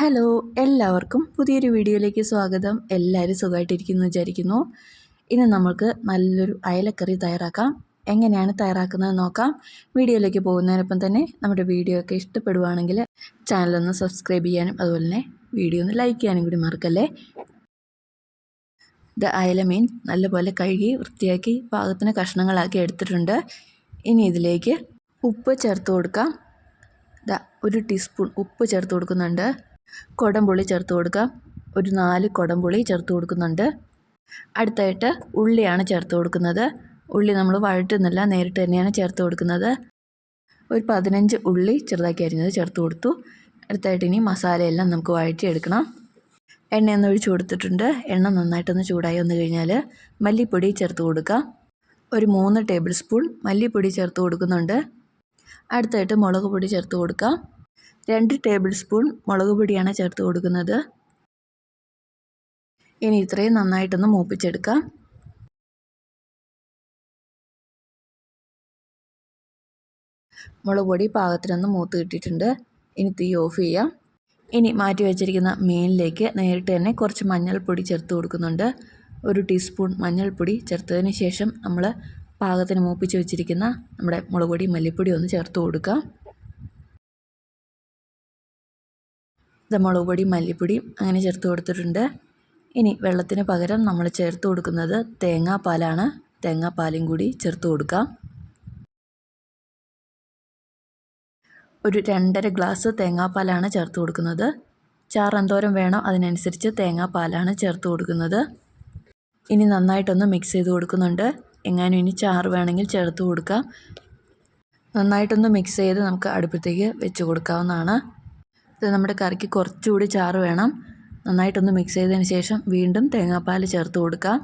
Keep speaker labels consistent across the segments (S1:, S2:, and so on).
S1: Hello എല്ലാവർക്കും പുതിയൊരു വീഡിയോയിലേക്ക് സ്വാഗതം. എല്ലാവരും സുഖമായിട്ടിരിക്കുന്നു വിചാരിക്കുന്നു. ഇന്ന് നമ്മൾക്ക് നല്ലൊരു അയലക്കറി തയ്യാറാക്കാം. എങ്ങനെയാണ് തയ്യാറാക്കുന്നത് നോക്കാം. വീഡിയോയിലേക്ക് പോകുന്നതിനൊപ്പം തന്നെ നമ്മുടെ വീഡിയോ ഒക്കെ ഇഷ്ടപ്പെടുവാണെങ്കിൽ ചാനലൊന്ന് സബ്സ്ക്രൈബ് ചെയ്യാനും അതുപോലെ തന്നെ വീഡിയോ ഒന്ന് ലൈക്ക് ചെയ്യാനും കൂടി മറക്കല്ലേ? ഇത് അയല മീൻ നല്ലപോലെ കഴുകി വൃത്തിയാക്കി പാകത്തിന് കഷ്ണങ്ങളാക്കി എടുത്തിട്ടുണ്ട്. ഇനി ഇതിലേക്ക് ഉപ്പ് ചേർത്ത് കൊടുക്കാം. ഒരു ടീസ്പൂൺ ഉപ്പ് ചേർത്ത് കൊടുക്കുന്നുണ്ട്. കുടംപുളി ചേർത്ത് കൊടുക്കാം. ഒരു നാല് കുടംപുളി ചേർത്ത് കൊടുക്കുന്നുണ്ട്. അടുത്തായിട്ട് ഉള്ളിയാണ് ചേർത്ത് കൊടുക്കുന്നത്. ഉള്ളി നമ്മൾ വഴറ്റുന്നില്ല നേരിട്ട് തന്നെയാണ് ചേർത്ത് കൊടുക്കുന്നത്. ഒരു പതിനഞ്ച് ഉള്ളി ചെറുതാക്കി അരിഞ്ഞത് ചേർത്ത് കൊടുത്തു. അടുത്തായിട്ട് ഇനി മസാലയെല്ലാം നമുക്ക് വഴറ്റിയെടുക്കണം. എണ്ണയൊന്ന് ഒഴിച്ചു കൊടുത്തിട്ടുണ്ട്. എണ്ണ നന്നായിട്ടൊന്ന് ചൂടായി വന്നു കഴിഞ്ഞാൽ മല്ലിപ്പൊടി ചേർത്ത് കൊടുക്കാം. ഒരു മൂന്ന് ടേബിൾ സ്പൂൺ മല്ലിപ്പൊടി ചേർത്ത് കൊടുക്കുന്നുണ്ട്. അടുത്തായിട്ട് മുളക് പൊടി ചേർത്ത് കൊടുക്കാം രണ്ട് ടേബിൾ സ്പൂൺ മുളക് പൊടിയാണ് ചേർത്ത് കൊടുക്കുന്നത്. ഇനി ഇത്രയും നന്നായിട്ടൊന്ന് മൂപ്പിച്ചെടുക്കാം. മുളക് പൊടി പാകത്തിനൊന്ന് മൂത്ത് കിട്ടിയിട്ടുണ്ട്. ഇനി തീ ഓഫ് ചെയ്യാം. ഇനി മാറ്റി വെച്ചിരിക്കുന്ന മീനിലേക്ക് നേരിട്ട് തന്നെ കുറച്ച് മഞ്ഞൾപ്പൊടി ചേർത്ത് കൊടുക്കുന്നുണ്ട്. ഒരു ടീസ്പൂൺ മഞ്ഞൾപ്പൊടി ചേർത്തതിന് ശേഷം നമ്മൾ പാകത്തിന് മൂപ്പിച്ച് വെച്ചിരിക്കുന്ന നമ്മുടെ മുളക് പൊടി മല്ലിപ്പൊടി ഒന്ന് ചേർത്ത് കൊടുക്കാം. ഇത് മുളക് പൊടി മല്ലിപ്പൊടിയും അങ്ങനെ ചേർത്ത് കൊടുത്തിട്ടുണ്ട്. ഇനി വെള്ളത്തിന് പകരം നമ്മൾ ചേർത്ത് കൊടുക്കുന്നത് തേങ്ങാപ്പാലാണ്. തേങ്ങാപ്പാലും കൂടി ചേർത്ത് കൊടുക്കാം. ഒരു രണ്ടര ഗ്ലാസ് തേങ്ങാപ്പാലാണ് ചേർത്ത് കൊടുക്കുന്നത്. ചാറ് എന്തോരം വേണോ അതിനനുസരിച്ച് തേങ്ങാപ്പാലാണ് ചേർത്ത് കൊടുക്കുന്നത്. ഇനി നന്നായിട്ടൊന്ന് മിക്സ് ചെയ്ത് കൊടുക്കുന്നുണ്ട്. എങ്ങാനും ഇനി ചാറ് വേണമെങ്കിൽ ചേർത്ത് കൊടുക്കാം. നന്നായിട്ടൊന്ന് മിക്സ് ചെയ്ത് നമുക്ക് അടുപ്പത്തേക്ക് വെച്ച് കൊടുക്കാവുന്നതാണ്. ഇത് നമ്മുടെ കറിക്ക് കുറച്ചുകൂടി ചാറ് വേണം. നന്നായിട്ടൊന്ന് മിക്സ് ചെയ്തതിന് ശേഷം വീണ്ടും തേങ്ങാപ്പാൽ ചേർത്ത് കൊടുക്കാം.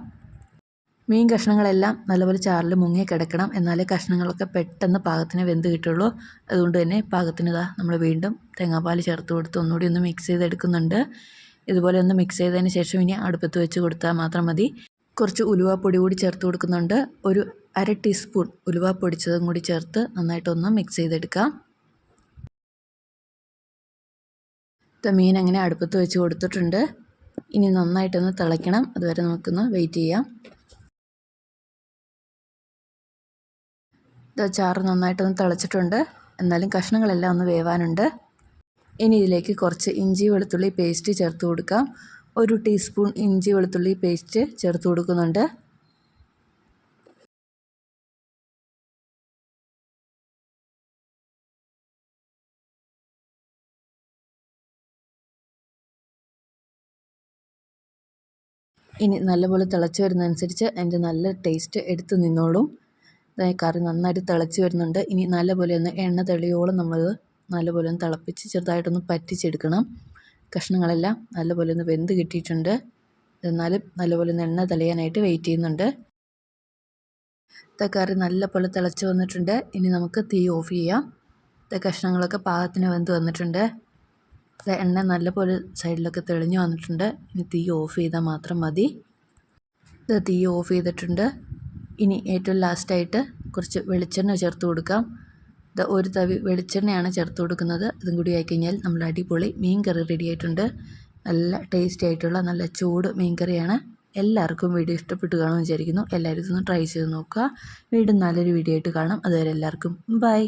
S1: മീൻ കഷ്ണങ്ങളെല്ലാം നല്ലപോലെ ചാറിൽ മുങ്ങി കിടക്കണം. എന്നാലേ കഷ്ണങ്ങളൊക്കെ പെട്ടെന്ന് പാകത്തിന് വെന്ത് കിട്ടുള്ളൂ. അതുകൊണ്ട് തന്നെ പാകത്തിന് ഇതാ നമ്മൾ വീണ്ടും തേങ്ങാപ്പാൽ ചേർത്ത് കൊടുത്ത് ഒന്നുകൂടി ഒന്ന് മിക്സ് ചെയ്തെടുക്കുന്നുണ്ട്. ഇതുപോലെ ഒന്ന് മിക്സ് ചെയ്തതിന് ശേഷം ഇനി അടുപ്പത്ത് വെച്ച് കൊടുത്താൽ മാത്രം മതി. കുറച്ച് ഉലുവാപ്പൊടി കൂടി ചേർത്ത് കൊടുക്കുന്നുണ്ട്. ഒരു അര ടീസ്പൂൺ ഉലുവ പൊടിച്ചതും കൂടി ചേർത്ത് നന്നായിട്ടൊന്ന് മിക്സ് ചെയ്തെടുക്കാം മീൻ അങ്ങനെ അടുപ്പത്ത് വെച്ച് കൊടുത്തിട്ടുണ്ട്. ഇനി നന്നായിട്ടൊന്ന് തിളയ്ക്കണം. അതുവരെ നമുക്കൊന്ന് വെയിറ്റ് ചെയ്യാം. ചാറ് നന്നായിട്ടൊന്ന് തിളച്ചിട്ടുണ്ട്. എന്നാലും കഷ്ണങ്ങളെല്ലാം ഒന്ന് വേവാനുണ്ട്. ഇനി ഇതിലേക്ക് കുറച്ച് ഇഞ്ചി വെളുത്തുള്ളി പേസ്റ്റ് ചേർത്ത് കൊടുക്കാം. ഒരു ടീസ്പൂൺ ഇഞ്ചി വെളുത്തുള്ളി പേസ്റ്റ് ചേർത്ത് കൊടുക്കുന്നുണ്ട്. ഇനി നല്ലപോലെ തിളച്ച് വരുന്നതനുസരിച്ച് അതിന്റെ നല്ല ടേസ്റ്റ് എടുത്ത് നിന്നോളും. കറി നന്നായിട്ട് തിളച്ച് വരുന്നുണ്ട്. ഇനി നല്ലപോലെ ഒന്ന് എണ്ണ തെളിയോളം നമ്മൾ നല്ലപോലെ ഒന്ന് തിളപ്പിച്ച് ചെറുതായിട്ടൊന്ന് പറ്റിച്ചെടുക്കണം. കഷ്ണങ്ങളെല്ലാം നല്ലപോലെ ഒന്ന് വെന്ത് കിട്ടിയിട്ടുണ്ട്. എന്നാലും നല്ലപോലെ ഒന്ന് എണ്ണ തെളിയാനായിട്ട് വെയിറ്റ് ചെയ്യുന്നുണ്ട്. കറി നല്ലപോലെ തിളച്ച് വന്നിട്ടുണ്ട്. ഇനി നമുക്ക് തീ ഓഫ് ചെയ്യാം. കഷ്ണങ്ങളൊക്കെ പാകത്തിന് വെന്ത് വന്നിട്ടുണ്ട്. എണ്ണ നല്ലപോലെ സൈഡിലൊക്കെ തെളിഞ്ഞു വന്നിട്ടുണ്ട്. ഇനി തീ ഓഫ് ചെയ്താൽ മാത്രം മതി. ഇത് തീ ഓഫ് ചെയ്തിട്ടുണ്ട്. ഇനി ഏറ്റവും ലാസ്റ്റായിട്ട് കുറച്ച് വെളിച്ചെണ്ണ ചേർത്ത് കൊടുക്കാം. ഒരു തവി വെളിച്ചെണ്ണയാണ് ചേർത്ത് കൊടുക്കുന്നത്. ഇതും കൂടി ആയി കഴിഞ്ഞാൽ നമ്മുടെ അടിപൊളി മീൻ കറി റെഡി ആയിട്ടുണ്ട്. നല്ല ടേസ്റ്റി ആയിട്ടുള്ള നല്ല ചൂട് മീൻ കറിയാണ്. എല്ലാവർക്കും വീഡിയോ ഇഷ്ടപ്പെട്ടു കാണുമെന്ന് വിചാരിക്കുന്നു. എല്ലാവരും ഇതൊന്ന് ട്രൈ ചെയ്ത് നോക്കുക. വീണ്ടും നല്ലൊരു വീഡിയോ ആയിട്ട് കാണാം. അതുവരെ എല്ലാവർക്കും ബൈ